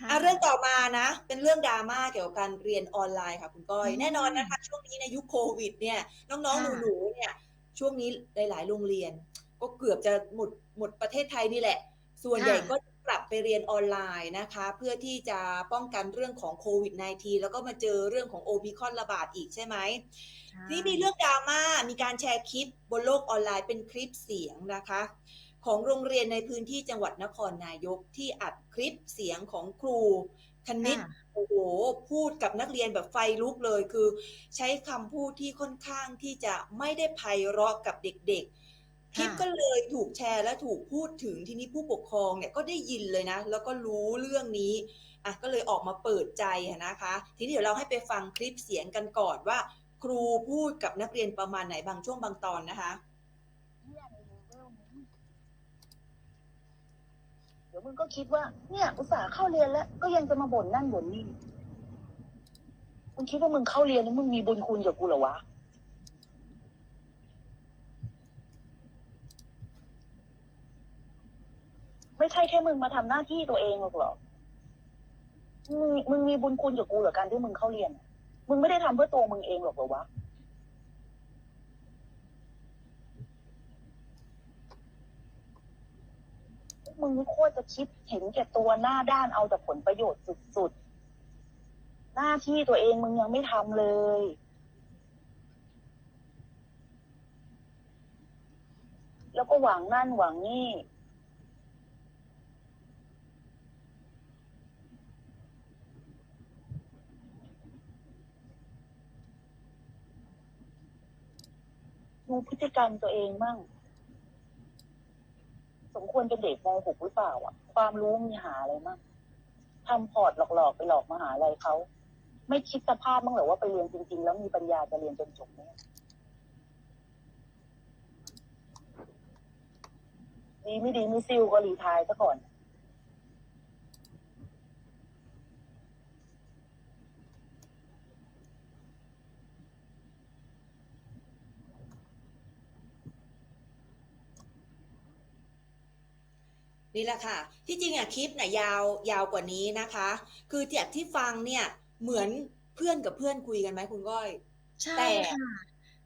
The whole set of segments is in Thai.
ค่ะอะเรื่องต่อมานะ เป็นเรื่องดราม่าเกี่ยวกับการเรียนออนไลน์ค่ะคุณก้อยอืมแน่นอนนะคะ ช่วงนี้ในยุคโควิด เนี่ย น้องค่ะๆหนูๆเนี่ย ช่วงนี้หลายๆโรงเรียน ก็เกือบจะหมดหมดประเทศไทยนี่แหละ ส่วนใหญ่ก็กลับไปเรียนออนไลน์นะคะ เพื่อที่จะป้องกันเรื่องของโควิด -19 แล้วก็มาเจอเรื่องของโอมิครอนระบาดอีกใช่ไหมใช่นี่มีเรื่องดราม่ามีการแชร์คลิปบนโลกออนไลน์เป็นคลิปเสียงนะคะ ของโรงเรียนในพื้นที่จังหวัดนครนายกที่อัดคลิปเสียงของครูคณิตค่ะโอ้โหพูดกับนักเรียนแบบไฟลุกเลยคือ ใช้คำพูดที่ค่อนข้างที่จะไม่ได้ไพเราะกับเด็กๆ คลิปก็เลยถูกแชร์และถูกพูดถึงทีนี้ผู้ปกครองเนี่ยก็ได้ยินเลยนะ แล้วก็รู้เรื่องนี้อะก็เลยออกมาเปิดใจอะนะคะ ทีนี้เดี๋ยวเราให้ไปฟังคลิปเสียงกันก่อนว่า ครูพูดกับนักเรียนประมาณไหนบางช่วงบางตอนนะคะ เนี่ยในเลเวลนี้เดี๋ยวมึงก็คิดว่าเนี่ย อุตส่าห์เข้าเรียนแล้ว ก็ยังจะมาบ่นนั่นบ่นนี่มึงคิดว่ามึงเข้าเรียนแล้วมึงมีบุญคุณกับกูเหรอวะไม่ใช่แค่มึงมาทำหน้าที่ตัวเองหรอกหรอมึงมึงมีบุญคุณกับกูเหรอการที่มึงเข้าเรียน มึงไม่ได้ทำเพื่อตัวมึงเองหรอกหรอวะ มึงโคตรจะคิดเห็นแก่ตัวหน้าด้านเอาแต่ผลประโยชน์สุดๆ หน้าที่ตัวเองมึงยังไม่ทำเลย แล้วก็หวังนั่นหวังนี่ดูพฤติกรรมตัวเองมั่ง ควรเป็นเด็กม .6 หรือเปล่าอะ ความรู้มีหาอะไรมั่งทำพอร์ตหลอกๆไปหลอกมหาอะไรเขาไม่คิดสภาพบ้างเหรอว่าไปเรียนจริง ๆ แล้วมีปัญญาจะเรียนจนจบเนี่ยดีไม่ดีไม่ซิลก็รีไทายซะก่อน นี่แหละค่ะ ที่จริงอะคลิปน่ะยาวยาวกว่านี้นะคะ คือจากที่ฟังเนี่ยเหมือนเพื่อนกับเพื่อนคุยกันไหมคุณก้อยใช่แต่ค่ะ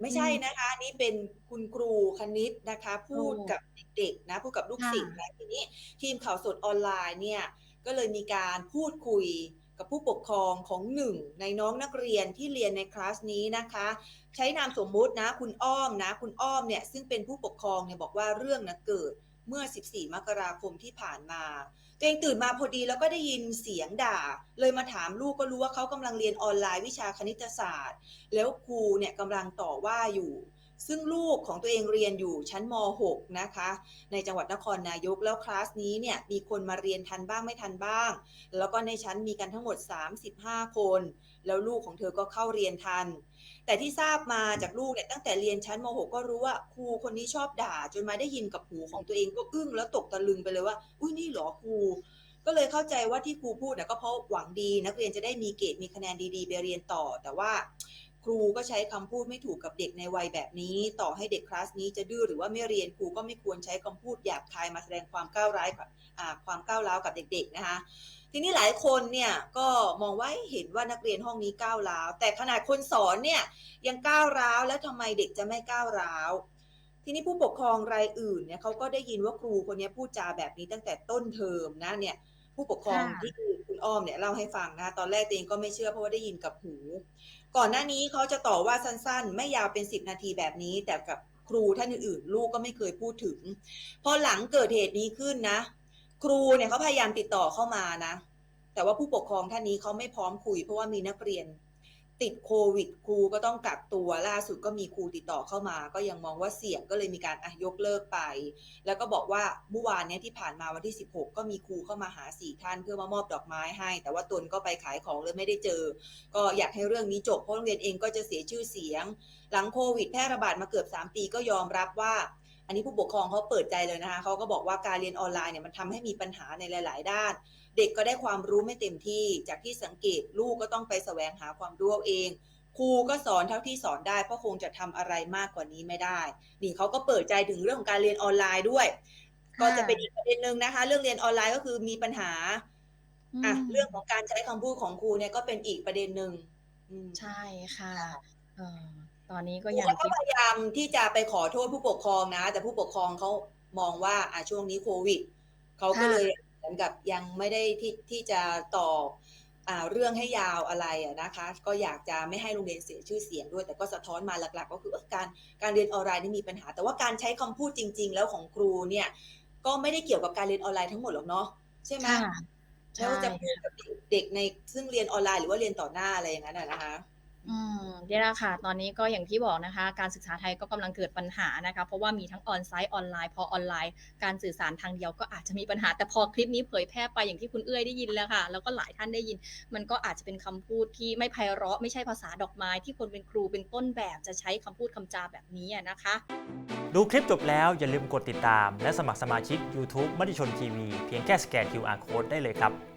ไม่ใช่นะคะนี่เป็นคุณครูคณิตนะคะ พูดกับเด็กๆนะพูดกับลูกศิษย์นะทีนี้ทีมข่าวสดออนไลน์เนี่ยก็เลยมีการพูดคุยกับผู้ปกครองของหนึ่งในน้องนักเรียนที่เรียนในคลาสนี้นะคะ ใช้นามสมมุตินะ คุณอ้อมนะ คุณอ้อมเนี่ยซึ่งเป็นผู้ปกครองเนี่ยบอกว่าเรื่องนะเกิด เมื่อ 14 มกราคมที่ผ่านมา ตัวเองตื่นมาพอดีแล้วก็ได้ยินเสียงด่า เลยมาถามลูกก็รู้ว่าเขากำลังเรียนออนไลน์วิชาคณิตศาสตร์ แล้วครูเนี่ยกำลังต่อว่าอยู่ ซึ่งลูกของตัวเองเรียนอยู่ชั้นม .6 นะคะ ในจังหวัดนครนายกแล้วคลาสนี้เนี่ยมีคนมาเรียนทันบ้างไม่ทันบ้าง แล้วก็ในชั้นมีกันทั้งหมด 35 คน แล้วลูกของเธอก็เข้าเรียนทัน แต่ที่ทราบมาจากลูกเนี่ยตั้งแต่เรียนชั้นม .6 ก็รู้ว่าครูคนนี้ชอบด่า จนมาได้ยินกับหูของตัวเองก็อึ้งแล้วตกตะลึงไปเลยว่า อุ้ยนี่หรอครูก็เลยเข้าใจว่าที่ครูพูดเนี่ยก็เพราะหวังดี นักเรียนจะได้มีเกรดมีคะแนนดีๆ ไปเรียนต่อ แต่ว่า ครูก็ใช้คำพูดไม่ถูกกับเด็กในวัยแบบนี้ ต่อให้เด็กคลาสนี้จะดื้อหรือว่าไม่เรียนครูก็ไม่ควรใช้คำพูดหยาบคายมาแสดงความก้าวร้ายกับความก้าวร้าวกับเด็ก ๆ นะคะทีนี้หลายคนเนี่ยก็มองว่าเห็นว่านักเรียนห้องนี้ก้าวร้าว แต่ขนาดคนสอนเนี่ยยังก้าวร้าวแล้วทำไมเด็กจะไม่ก้าวร้าว ทีนี้ผู้ปกครองรายอื่นเนี่ยเขาก็ได้ยินว่าครูคนนี้พูดจาแบบนี้ตั้งแต่ต้นเทอมนะเนี่ย ผู้ปกครองค่ะที่คุณอ้อมเนี่ยเล่าให้ฟังนะตอนแรกตัวเองก็ไม่เชื่อเพราะว่าได้ยินกับหู ก่อนหน้านี้เขาจะต่อว่าสั้นๆ ไม่ยาวเป็นสิบนาทีแบบนี้ แต่กับครูท่านอื่นๆ ลูกก็ไม่เคยพูดถึง พอหลังเกิดเหตุนี้ขึ้นนะ ครูเนี่ยเขาพยายามติดต่อเข้ามานะ แต่ว่าผู้ปกครองท่านนี้เขาไม่พร้อมคุย เพราะว่ามีนักเรียน ติดโควิดครูก็ต้องกักตัวล่าสุดก็มีครูติดต่อเข้ามา ก็ยังมองว่าเสี่ยงก็เลยมีการอะยกเลิกไป แล้วก็บอกว่าเมื่อวานเนี้ยที่ผ่านมาวันที่ 16 ก็มีครูเข้ามาหาสี่ท่านเพื่อมามอบดอกไม้ให้ แต่ว่าตนก็ไปขายของเลยไม่ได้เจอ ก็อยากให้เรื่องนี้จบเพราะโรงเรียนเองก็จะเสียชื่อเสียง หลังโควิดแพร่ระบาดมาเกือบ 3 ปีก็ยอมรับว่า นนี้ผู้ปกครองเขาเปิดใจเลยนะคะเขาก็บอกว่าการเรียนออนไลน์เนี่ยมันทำให้มีปัญหาในหลาย ๆ ด้าน เด็กก็ได้ความรู้ไม่เต็มที่ จากที่สังเกตลูกก็ต้องไปแสวงหาความรู้เอาเองครูก็สอนเท่าที่สอนได้เพราะคงจะทำอะไรมากกว่านี้ไม่ได้ นี่เขาก็เปิดใจถึงเรื่องของการเรียนออนไลน์ด้วย ก็จะเป็นอีกประเด็นหนึ่งนะคะ เรื่องเรียนออนไลน์ก็คือมีปัญหาอะมเรื่องของการใช้คำพูดของครูเนี่ยก็เป็นอีกประเด็นหนึ่งอืมใช่ค่ะเอ่อ ตอนนี้คก็รูอย่างก็ที่พยายามที่จะไปขอโทษผู้ปกครองนะ แต่ผู้ปกครองเขามองว่าอะช่วงนี้โควิดเขาก็ค่ะเลยเหมือนกับยังไม่ได้ที่ที่จะต่ออ่าเรื่องให้ยาวอะไรอะนะคะ ก็อยากจะไม่ให้โรงเรียนเสียชื่อเสียงด้วย แต่ก็สะท้อนมาหลัก ๆ ก็คือเออการการเรียนออนไลน์นี่มีปัญหา แต่ว่าการใช้คำพูดจริง ๆ แล้วของครูเนี่ย ก็ไม่ได้เกี่ยวกับการเรียนออนไลน์ทั้งหมดหรอกเนาะใช่ไหมค่ะไม่ใช่ว่าจะพูดกับเด็กในซึ่งเรียนออนไลน์หรือว่าเรียนต่อหน้าอะไรอย่างนั้นอะนะคะ อืมนี่แหละค่ะ ตอนนี้ก็อย่างที่บอกนะคะ การศึกษาไทยก็กำลังเกิดปัญหานะคะ เพราะว่ามีทั้งออนไซต์ออนไลน์ พอออนไลน์ การสื่อสารทางเดียวก็อาจจะมีปัญหา แต่พอคลิปนี้เผยแพร่ไปอย่างที่คุณเอื้อยได้ยินแล้วค่ะ แล้วก็หลายท่านได้ยิน มันก็อาจจะเป็นคำพูดที่ไม่ไพเราะไม่ใช่ภาษาดอกไม้ ที่คนเป็นครูเป็นต้นแบบจะใช้คำพูดคำจาแบบนี้อะนะคะ ดูคลิปจบแล้วอย่าลืมกดติดตาม และสมัครสมาชิก YouTube มติชนทีวีเพียงแค่สแกน QR Code ได้เลยครับ